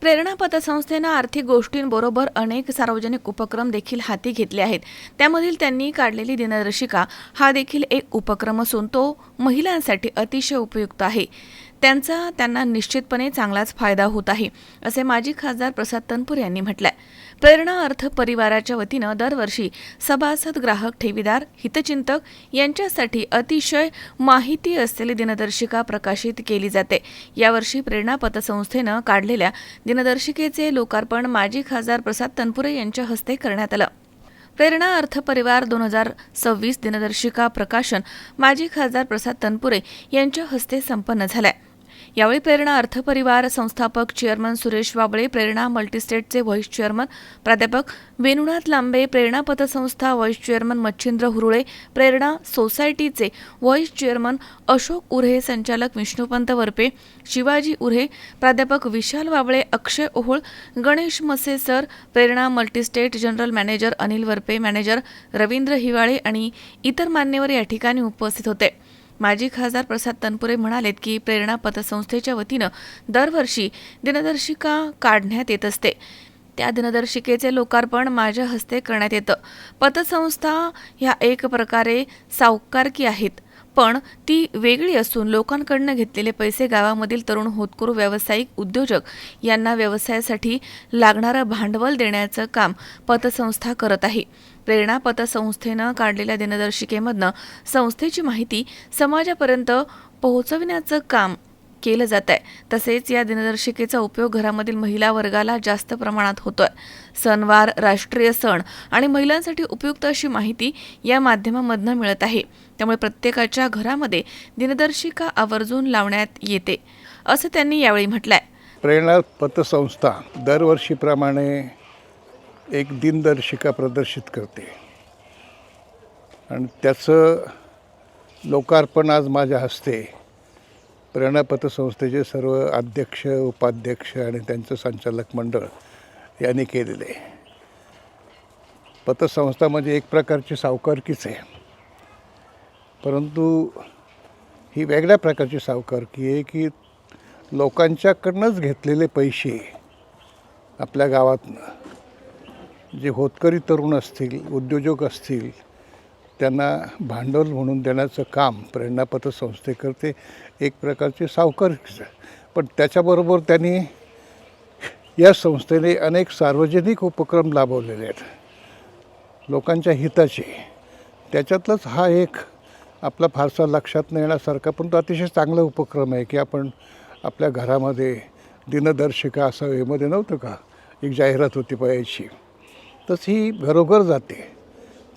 प्रेरणा पतसंस्थेनं आर्थिक गोष्टींबरोबर अनेक सार्वजनिक उपक्रम देखील हाती घेतले आहेत. त्यामधील त्यांनी काढलेली दिनदर्शिका हा देखील एक उपक्रम असून तो महिलांसाठी अतिशय उपयुक्त आहे. त्यांचा त्यांना निश्चितपणे चांगलाच फायदा होत आहे असे माजी खासदार प्रसाद तनपूर यांनी म्हटलंय. प्रेरणा अर्थ परिवाराच्या वतीनं दरवर्षी सभासद ग्राहक ठेवीदार हितचिंतक यांच्यासाठी अतिशय माहिती असलेली दिनदर्शिका प्रकाशित केली जाते. यावर्षी प्रेरणा पतसंस्थेनं काढलेल्या दिनदर्शिकेचे लोकार्पण माजी खासदार प्रसाद तनपुरे यांच्या हस्ते करण्यात आलं. प्रेरणा अर्थ परिवार दोन हजार सव्वीस दिनदर्शिका प्रकाशन माजी खासदार प्रसाद तनपुरे यांच्या हस्ते संपन्न झालंय. यावेळी प्रेरणा अर्थपरिवार संस्थापक चेअरमन सुरेश वाबळे प्रेरणा मल्टीस्टेटचे व्हाईस चेअरमन प्राध्यापक वेणुनाथ लांबे प्रेरणा पतसंस्था व्हाईस चेअरमन मच्छिंद्र हुरुळे प्रेरणा सोसायटीचे व्हाईस चेअरमन अशोक उर्हे संचालक विष्णुपंत वरपे शिवाजी उर्हे प्राध्यापक विशाल Wable Akshay Ohol Ganesh Mase sir Prerna multistate general manager Anil Warpe manager Ravindra Hiwale आणि इतर मान्यवर या ठिकाणी उपस्थित होते. माजी खासदार प्रसाद तनपुरे म्हणालेत की प्रेरणा पतसंस्थेच्या वतीनं दरवर्षी दिनदर्शिका काढण्यात येत असते. त्या दिनदर्शिकेचे लोकार्पण माझ्या हस्ते करण्यात येतं. पतसंस्था ह्या एक प्रकारे सावकारकी आहेत. पण ती वेगळी असून लोकांकडनं घेतलेले पैसे गावामधील तरुण होतकरू व्यावसायिक उद्योजक यांना व्यवसायासाठी लागणारं भांडवल देण्याचं काम पतसंस्था करत आहे. प्रेरणा पतसंस्थेनं काढलेल्या दिनदर्शिकेमधनं संस्थेची माहिती समाजापर्यंत पोहोचविण्याचं काम केलं जात आहे तसेच या दिनदर्शिकेचा उपयोग घरामधील महिला वर्गाला जास्त प्रमाणात होतोय. सणवार राष्ट्रीय सण आणि महिलांसाठी उपयुक्त अशी माहिती या माध्यमामधनं मिळत आहे. त्यामुळे प्रत्येकाच्या घरामध्ये दिनदर्शिका आवर्जून लावण्यात येते असं त्यांनी यावेळी म्हटलंय. प्रेरणा पतसंस्था दरवर्षीप्रमाणे एक दिनदर्शिका प्रदर्शित करते. आणि त्याचं लोकार्पण आज माझ्या हस्ते प्रेरणा पतसंस्थेचे सर्व अध्यक्ष उपाध्यक्ष आणि त्यांचं संचालक मंडळ यांनी केलेले. आहे पतसंस्था म्हणजे एक प्रकारची सावकारकीच आहे. परंतु ही वेगळ्या प्रकारची सावकारकी आहे की लोकांच्याकडनंच घेतलेले पैसे आपल्या गावातनं जे होतकरी तरुण असतील उद्योजक असतील त्यांना भांडवल म्हणून देण्याचं काम प्रेरणापत्र पतसंस्थे करते एक प्रकारचे सावकार पण त्याच्याबरोबर त्यांनी या संस्थेने अनेक सार्वजनिक उपक्रम लाभवलेले आहेत. लोकांच्या हिताचे. त्याच्यातलाच हा एक आपला फारसा लक्षात न येण्यासारखा पण तो अतिशय चांगला उपक्रम आहे की आपण आपल्या घरामध्ये दिनदर्शिका असं हेमध्ये नव्हतं का? एक जाहिरात होती पायाची तशी ही घरोघर जाते.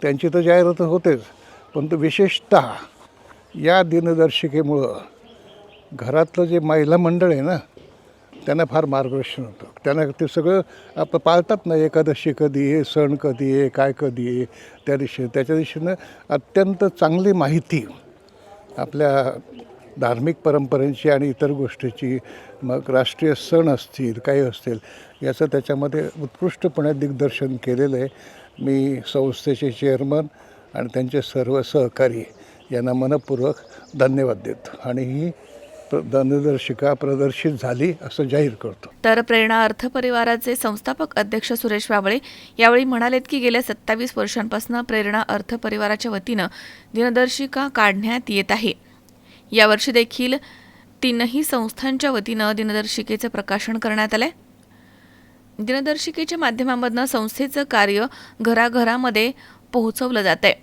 त्यांची तर जाहिरात होतेच पण तो विशेषतः या दिनदर्शिकेमुळं घरातलं जे महिला मंडळ आहे ना त्यांना फार मार्गदर्शन होतं. त्यांना ते सगळं आपण पाळतात ना एकादशी कधी आहे सण कधी आहे काय कधी आहे त्या दिवशी त्याच्या दिवशीनं अत्यंत चांगली माहिती आपल्या धार्मिक परंपरेची आणि इतर गोष्टीची मग राष्ट्रीय सण असतील काही असतील याचं त्याच्यामध्ये उत्कृष्टपणे दिग्दर्शन केलेलं आहे. मी संस्थेचे चेअरमन आणि त्यांचे सर्व सहकारी यांना मनपूर्वक धन्यवाद देतो. आणि ही दिनदर्शिका प्रदर्शित झाली असं जाहीर करतो. तर प्रेरणा अर्थ परिवाराचे संस्थापक अध्यक्ष सुरेश वाबळे यावेळी म्हणालेत की गेल्या सत्तावीस वर्षांपासून प्रेरणा अर्थ परिवाराच्या वतीनं दिनदर्शिका काढण्यात येत आहे. यावर्षी देखील तीनही संस्थांच्या वतीनं दिनदर्शिकेचं प्रकाशन करण्यात आलंय. दिनदर्शिकेच्या माध्यमामधनं संस्थेचं कार्य घराघरामध्ये पोहोचवलं जात आहे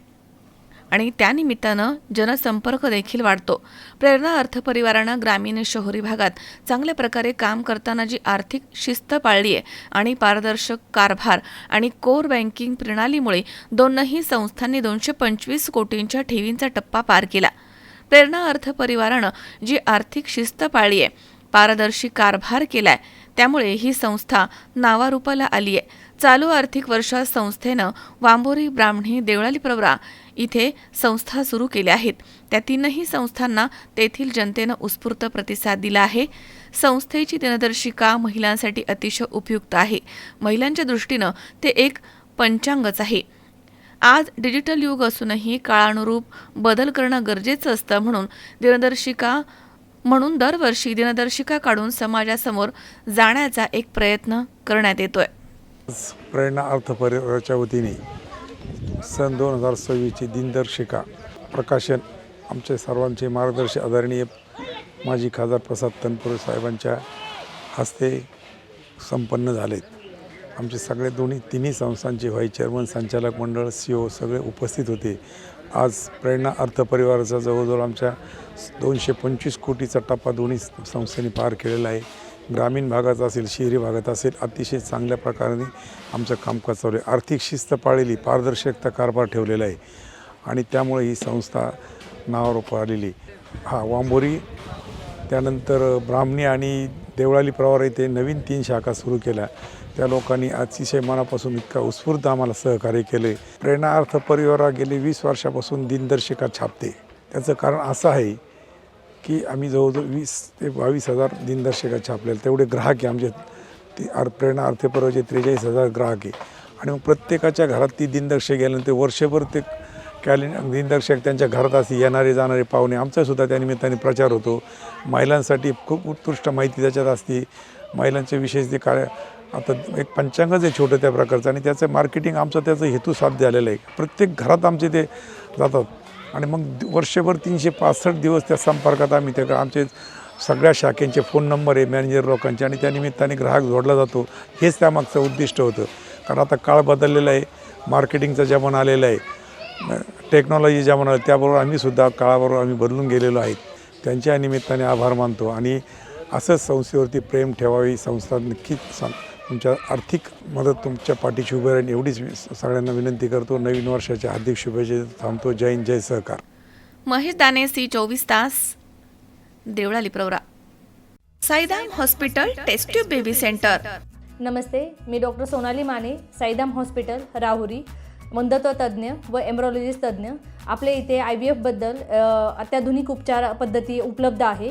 आणि त्यानिमित्तानं जनसंपर्क देखील वाढतो. प्रेरणा अर्थ परिवारानं ग्रामीण शहरी भागात चांगल्या प्रकारे काम करताना जी आर्थिक शिस्त पाळली आहे आणि पारदर्शक कारभार आणि कोर बँकिंग प्रणालीमुळे दोनही संस्थांनी दोनशे पंचवीस कोटींच्या ठेवींचा टप्पा पार केला. प्रेरणा अर्थ परिवारानं जी आर्थिक शिस्त पाळली आहे पारदर्शी कारभार केलाय त्यामुळे ही संस्था नावारूपाला आली आहे चालू आर्थिक वर्षात संस्थेनं वांबोरी ब्राह्मणी देवळाली प्रवरा इथे संस्था सुरू केल्या आहेत. त्या तीनही संस्थांना तेथील जनतेनं उत्स्फूर्त प्रतिसाद दिला आहे. संस्थेची दिनदर्शिका महिलांसाठी अतिशय उपयुक्त आहे. महिलांच्या दृष्टीनं ते एक पंचांगच आहे. आज डिजिटल युग असूनही काळानुरूप बदल करणं गरजेचं असतं म्हणून दिनदर्शिका म्हणून दरवर्षी दिनदर्शिका काढून समाजासमोर जाण्याचा एक प्रयत्न करण्यात येतोय. प्रेरणा अर्थ परिवाराच्या वतीने सन दोन हजार सव्वीसची दिनदर्शिका प्रकाशन आमचे सर्वांचे मार्गदर्शक आदरणीय माजी खासदार प्रसाद तनपुरे साहेबांच्या हस्ते संपन्न झालेत. आमचे सगळे दोन्ही तिन्ही संस्थांचे व्हाईस चेअरमन संचालक मंडळ सी ओ सगळे उपस्थित होते. आज प्रेरणा अर्थ परिवाराचा जवळजवळ आमच्या दोनशे पंचवीस कोटीचा टप्पा दोन्ही संस्थांनी पार केलेला आहे. ग्रामीण भागात असेल शहरी भागात असेल अतिशय चांगल्या प्रकारे आमचं कामकाज चालू आहे. आर्थिक शिस्त पाळलेली पारदर्शकता कारभार ठेवलेला आहे. आणि त्यामुळे ही संस्था नावारोप आलेली. हा वांबोरी त्यानंतर ब्राह्मणी आणि देवळाली प्रवार येथे नवीन तीन शाखा सुरू केल्या. त्या लोकांनी अतिशय मनापासून इतका उत्स्फूर्त आम्हाला सहकार्य केले. प्रेरणार्थ परिवारा गेले वीस वर्षापासून दिनदर्शिका छापते. त्याचं कारण असं आहे की आम्ही जवळजवळ वीस ते बावीस हजार दिनदर्शिका छापलेल्या तेवढे ग्राहक आहे आमचे. ते अर प्रेरणा अर्थपराचे त्रेचाळीस हजार ग्राहक आहे. आणि मग प्रत्येकाच्या घरात ती दिनदर्शक गेल्यानंतर वर्षभर ते कॅलेंडर दिनदर्शक त्यांच्या घरात असे येणारे जाणारे पाहुणे आमचासुद्धा त्या निमित्ताने प्रचार होतो. महिलांसाठी खूप उत्कृष्ट माहिती त्याच्यात असते. महिलांच्या विशेष ते काय आता एक पंचांगच आहे छोटं त्या प्रकारचं आणि त्याचं मार्केटिंग आमचा त्याचा हेतू साध्य आलेलं आहे. प्रत्येक घरात आमचे ते जातात. आणि मग वर्षभर तीनशे पासष्ट दिवस त्या संपर्कात आम्ही त्या आमचे सगळ्या शाखेंचे फोन नंबर आहे मॅनेजर लोकांचे आणि त्या निमित्ताने ग्राहक जोडला जातो. हेच त्यामागचं उद्दिष्ट होतं. कारण आता काळ बदललेला आहे. मार्केटिंगचा जमाना आलेला आहे. टेक्नॉलॉजी जमाना आला त्याबरोबर आम्हीसुद्धा काळाबरोबर आम्ही बदलून गेलेलो आहेत. त्यांच्या निमित्ताने आभार मानतो आणि असंच संस्थेवरती प्रेम ठेवावी संस्था नक्कीच सांग तुमच्या आर्थिक मदत तुमच्या पाठीशी उभे राहील एवढीच मी सगळ्यांना विनंती करतो. नवीन वर्षाच्या हार्दिक शुभेच्छा. देतो. थांबतो. जय हिंद जय सहकार. महेश दाने सी चोवीस तास. Deolali Pravara. Saidham hospital test tube baby centre. नमस्ते मी डॉक्टर सोनाली माने साईदाम हॉस्पिटल राहुरी वंदत्व तज्ज्ञ व एम्ब्रॉलॉजिस्ट तज्ज्ञ. आपल्या इथे आय व्ही एफबद्दल अत्याधुनिक उपचार पद्धती उपलब्ध आहे.